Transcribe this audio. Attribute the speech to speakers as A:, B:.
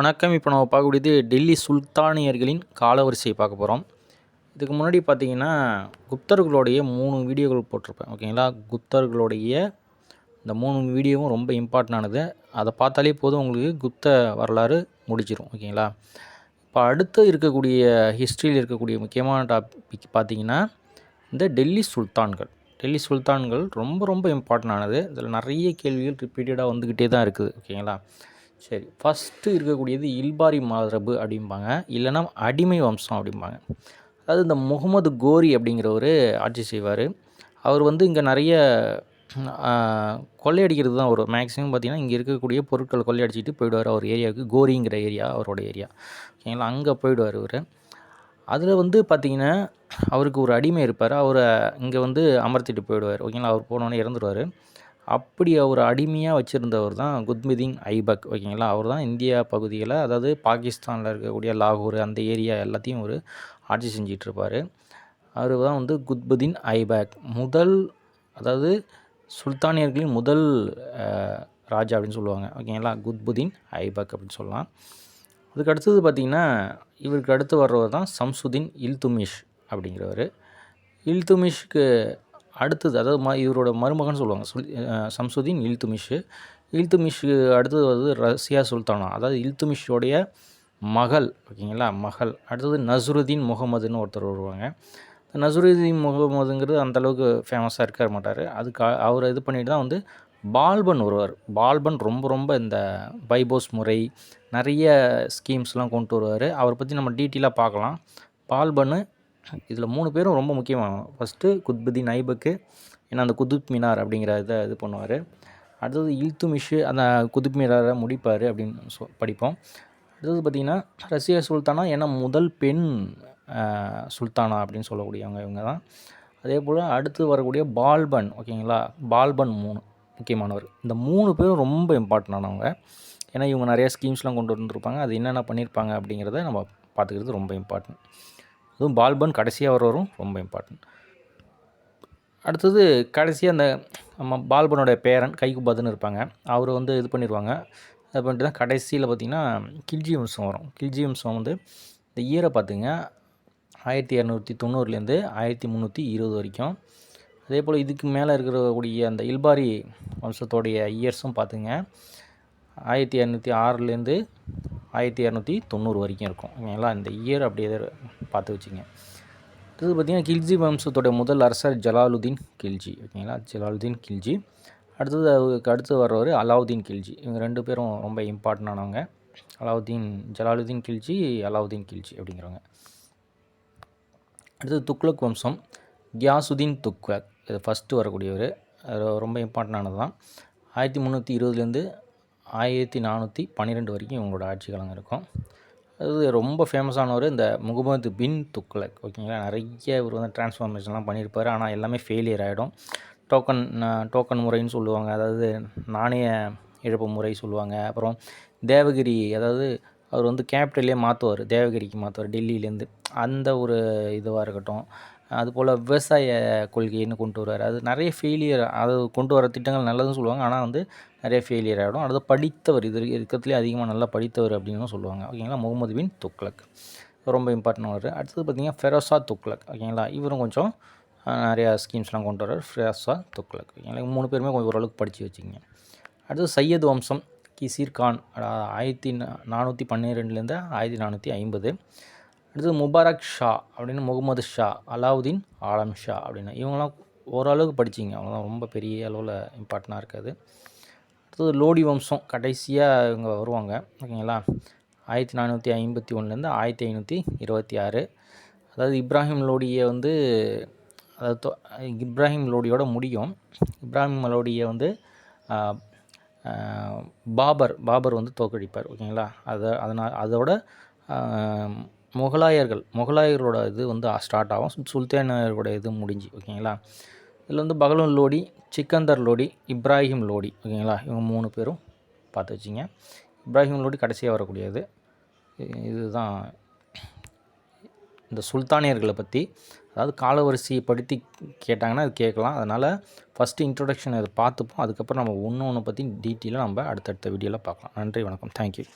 A: வணக்கம். இப்போ நம்ம பார்க்கக்கூடியது டெல்லி சுல்தானியர்களின் காலவரிசையை பார்க்க போகிறோம் இதுக்கு முன்னாடி பார்த்தீங்கன்னா குப்தர்களுடைய மூணு வீடியோக்கள் போட்டிருப்பேன். ஓகேங்களா? குப்தர்களுடைய இந்த மூணு வீடியோவும் ரொம்ப இம்பார்ட்டண்டானது அதை பார்த்தாலே போதும் உங்களுக்கு குப்த வரலாறு முடிச்சிடும் ஓகேங்களா? இப்போ அடுத்து இருக்கக்கூடிய ஹிஸ்ட்ரியில் இருக்கக்கூடிய முக்கியமான டாபிக் பார்த்திங்கன்னா இந்த டெல்லி சுல்தான்கள். டெல்லி சுல்தான்கள் ரொம்ப ரொம்ப இம்பார்ட்டண்டானது இதில் நிறைய கேள்விகள் ரிப்பீட்டடாக வந்துக்கிட்டே தான் இருக்குது. ஓகேங்களா? சரி ஃபஸ்ட்டு இருக்கக்கூடியது இல்பாரி மரபு அப்படிம்பாங்க. இல்லைன்னா அடிமை வம்சம் அப்படிம்பாங்க. அதாவது இந்த முகமது கோரி அப்படிங்கிறவர் ஆட்சி செய்வார். அவர் வந்து இங்கே நிறைய கொள்ளையடிக்கிறது தான் வரும். மேக்ஸிமம் பார்த்திங்கன்னா இங்கே இருக்கக்கூடிய பொருட்கள் கொள்ளையடிச்சிட்டு போயிடுவார் அவர் ஏரியாவுக்கு. கோரிங்கிற ஏரியா அவரோட ஏரியா. ஓகேங்களா அங்கே போயிடுவார் இவர். அதில் வந்து பார்த்திங்கன்னா அவருக்கு ஒரு அடிமை இருப்பார். அவரை இங்கே வந்து அமர்த்திட்டு போயிடுவார். ஓகேங்களா அவர் போனோடனே இறந்துருவார். அப்படி அவர் அடிமையாக வச்சுருந்தவர் தான் குத்மிதீன் ஐபக் ஓகேங்களா? அவர் தான் இந்தியா பகுதியில் அதாவது பாகிஸ்தானில் இருக்கக்கூடிய லாகூர் அந்த ஏரியா எல்லாத்தையும் ஒரு ஆட்சி செஞ்சிகிட்ருப்பார் அவர் தான் வந்து குத்புதீன் ஐபக். முதல் அதாவது சுல்தானியர்களின் முதல் ராஜா அப்படின்னு சொல்லுவாங்க ஓகேங்களா? குத்புதீன் ஐபக் அப்படின்னு சொல்லலாம். அதுக்கு அடுத்தது பார்த்திங்கன்னா இவருக்கு அடுத்து வர்றவர் தான் சம்சுதீன் இல்துமிஷ் அப்படிங்கிறவர். இல்துமிஷ்க்கு அடுத்தது அதாவது ம இவரோட மருமகன் சொல்லுவாங்க சுல் சம்சுதீன் இல்துமிஷு. இல்துமிஷு அடுத்தது வந்து ரஷ்யா சுல்தானா. அதாவது இல்துமிஷோடைய மகள் ஓகேங்களா மகள். அடுத்தது நஸ்ருதீன் முகமதுன்னு ஒருத்தர் வருவாங்க. நசுருதீன் முகமதுங்கிறது அந்தளவுக்கு ஃபேமஸாக இருக்க மாட்டார். அதுக்கு அவர் இது பண்ணிட்டு தான் வந்து பால்பன் வருவார். பால்பன் ரொம்ப ரொம்ப இந்த பைபோஸ் முறை நிறைய ஸ்கீம்ஸ்லாம் கொண்டு வருவார். அவரை பற்றி நம்ம டீட்டெயிலாக பார்க்கலாம். பால்பனு இதில் மூணு பேரும் ரொம்ப முக்கியமான ஃபஸ்ட்டு குத்புதீன் ஐபக்கு ஏன்னா அந்த குதுப் மினார் அப்படிங்கிற இதை இது பண்ணுவார். அடுத்தது இல்துமிஷு அந்த குதுப் மினாரை முடிப்பார் அப்படின்னு சொ படிப்போம். அடுத்தது பார்த்திங்கன்னா ரஷ்ய சுல்தானா ஏன்னா முதல் பெண் சுல்தானா அப்படின்னு சொல்லக்கூடியவங்க இவங்க தான் அதே போல் அடுத்து வரக்கூடிய பால்பன் ஓகேங்களா? பால்பன் மூணு முக்கியமானவர். இந்த மூணு பேரும் ரொம்ப இம்பார்ட்டண்டானவங்க ஏன்னா இவங்க நிறைய ஸ்கீம்ஸ்லாம் கொண்டு வந்துருப்பாங்க. அது என்னென்ன பண்ணியிருப்பாங்க அப்படிங்கிறத நம்ம பார்த்துக்கிறது ரொம்ப இம்பார்ட்டன்ட் அதுவும் பால்பன் கடைசியாக வர வரும் ரொம்ப இம்பார்ட்டன்ட் அடுத்தது கடைசியாக அந்த நம்ம பால்பனோட பேரன் கைகுபாதுன்னு இருப்பாங்க. அவர் வந்து இது பண்ணிடுவாங்க அது பண்ணிட்டு தான் கடைசியில் பார்த்திங்கன்னா கில்ஜி வம்சம் வரும். கில்ஜி வம்சம் வந்து இந்த இயரை பார்த்துங்க ஆயிரத்தி இரநூத்தி தொண்ணூறுலேருந்து ஆயிரத்தி முந்நூற்றி இருபது வரைக்கும். அதே போல் இதுக்கு மேலே இருக்கிறக்கூடிய அந்த இல்பாரி வம்சத்தோடைய இயர்ஸும் பார்த்துங்க ஆயிரத்தி இரநூத்தி ஆறுலேருந்து ஆயிரத்தி இரநூத்தி தொண்ணூறு வரைக்கும் இருக்கும். ஓகேங்களா இந்த இயர் அப்படியே பார்த்து வச்சுங்க. அடுத்தது பார்த்திங்கன்னா கில்ஜி வம்சத்துடைய முதல் அரசர் ஜலாலுதீன் கில்ஜி. ஓகேங்களா? ஜலாலுதீன் கில்ஜி. அடுத்தது அவருக்கு அடுத்து வர்றவர் அலாவுதீன் கில்ஜி. இவங்க ரெண்டு பேரும் ரொம்ப இம்பார்ட்டண்டானவங்க அலாவுதீன் ஜலாலுதீன் கில்ஜி அலாவுதீன் கில்ஜி அப்படிங்கிறவங்க. அடுத்தது துக்ளக் வம்சம். கியாசுதீன் துக்ளக். இது ஃபஸ்ட்டு வரக்கூடியவர். ரொம்ப இம்பார்ட்டண்டானது தான் ஆயிரத்தி முந்நூற்றி இருபதுலேருந்து ஆயிரத்தி நானூற்றி பன்னிரெண்டு வரைக்கும் இவங்களோட ஆட்சி காலம் இருக்கும். அது ரொம்ப ஃபேமஸானவர் இந்த முகமது பின் துக்லக் ஓகேங்களா நிறைய இவர் வந்து டிரான்ஸ்ஃபார்மேஷன்லாம் பண்ணியிருப்பார். ஆனால் எல்லாமே ஃபெயிலியர் ஆகிடும் டோக்கன் டோக்கன் முறைன்னு சொல்லுவாங்க. அதாவது நாணய இழப்பு முறை சொல்லுவாங்க. அப்புறம் தேவகிரி அதாவது அவர் வந்து கேபிட்டலே மாற்றுவார் தேவகிரிக்கு மாற்றுவார் டெல்லியிலேருந்து. அந்த ஒரு இதுவாக இருக்கட்டும். அதுபோல் விவசாய கொள்கைன்னு கொண்டு வருவார். அது நிறைய ஃபெயிலியர் அது கொண்டு வர திட்டங்கள் நல்லதுன்னு சொல்லுவாங்க. ஆனால் வந்து நிறைய ஃபெயிலியர் ஆகிடும் அடுத்து படித்தவர் இது இருக்கிறதுலே அதிகமாக நல்லா படித்தவர் அப்படின்னு சொல்லுவாங்க. ஓகேங்களா முகமது பின் துக்லக் ரொம்ப இம்பார்ட்டன் வரும் அடுத்தது பார்த்திங்கன்னா ஃபெரோசா துக்லக் ஓகேங்களா இவரும் கொஞ்சம் நிறையா ஸ்கீம்ஸ்லாம் கொண்டு வர்றார். ஃபெரோசா துக்லக் ஓகேங்களா மூணு பேருமே கொஞ்சம் ஓரளவுக்கு படித்து வச்சுக்கிங்க. அடுத்தது சையது வம்சம் கிசீர் கான். ஆயிரத்தி நானூற்றி பன்னிரெண்டுலேருந்து ஆயிரத்தி நானூற்றி ஐம்பது. அடுத்தது முபாரக் ஷா அப்படின்னு முகமது ஷா அலாவுதீன் ஆலம் ஷா அப்படின்னு. இவங்களாம் ஓரளவுக்கு படிச்சிங்க. அவங்களாம் ரொம்ப பெரிய அளவில் இம்பார்ட்டனாக இருக்காது. அடுத்தது லோடி வம்சம். கடைசியாக இவங்க வருவாங்க. ஓகேங்களா? ஆயிரத்தி நானூற்றி ஐம்பத்தி ஒன்றுலேருந்து ஆயிரத்தி ஐநூற்றி இருபத்தி ஆறு. அதாவது இப்ராஹிம் லோடியை வந்து அதாவது இப்ராஹிம் லோடியோட முடியும். இப்ராஹிம் லோடியை வந்து பாபர் பாபர் வந்து தோக்கடிப்பார் ஓகேங்களா? அதை அதனால் அதோட முகலாயர்கள் முகலாயர்களோட இது வந்து ஸ்டார்ட் ஆகும். சுல்தானியர்களோட இது முடிஞ்சு ஓகேங்களா? இதில் வந்து பகலூன் லோடி சிக்கந்தர் லோடி இப்ராஹிம் லோடி ஓகேங்களா? இவங்க மூணு பேரும் பார்த்து வச்சிங்க. இப்ராஹிம் லோடி கடைசியாக வரக்கூடியது. இதுதான் இந்த சுல்தானியர்களை பற்றி அதாவது காலவரிசையை படுத்தி கேட்டாங்கன்னா அது கேட்கலாம். அதனால் ஃபஸ்ட்டு இன்ட்ரொடக்ஷன் அதை பார்த்துப்போம். அதுக்கப்புறம் நம்ம ஒன்று ஒன்று பற்றி டீட்டெயிலாக நம்ம அடுத்தடுத்த வீடியோவில் பார்க்கலாம். நன்றி வணக்கம். தேங்க்யூ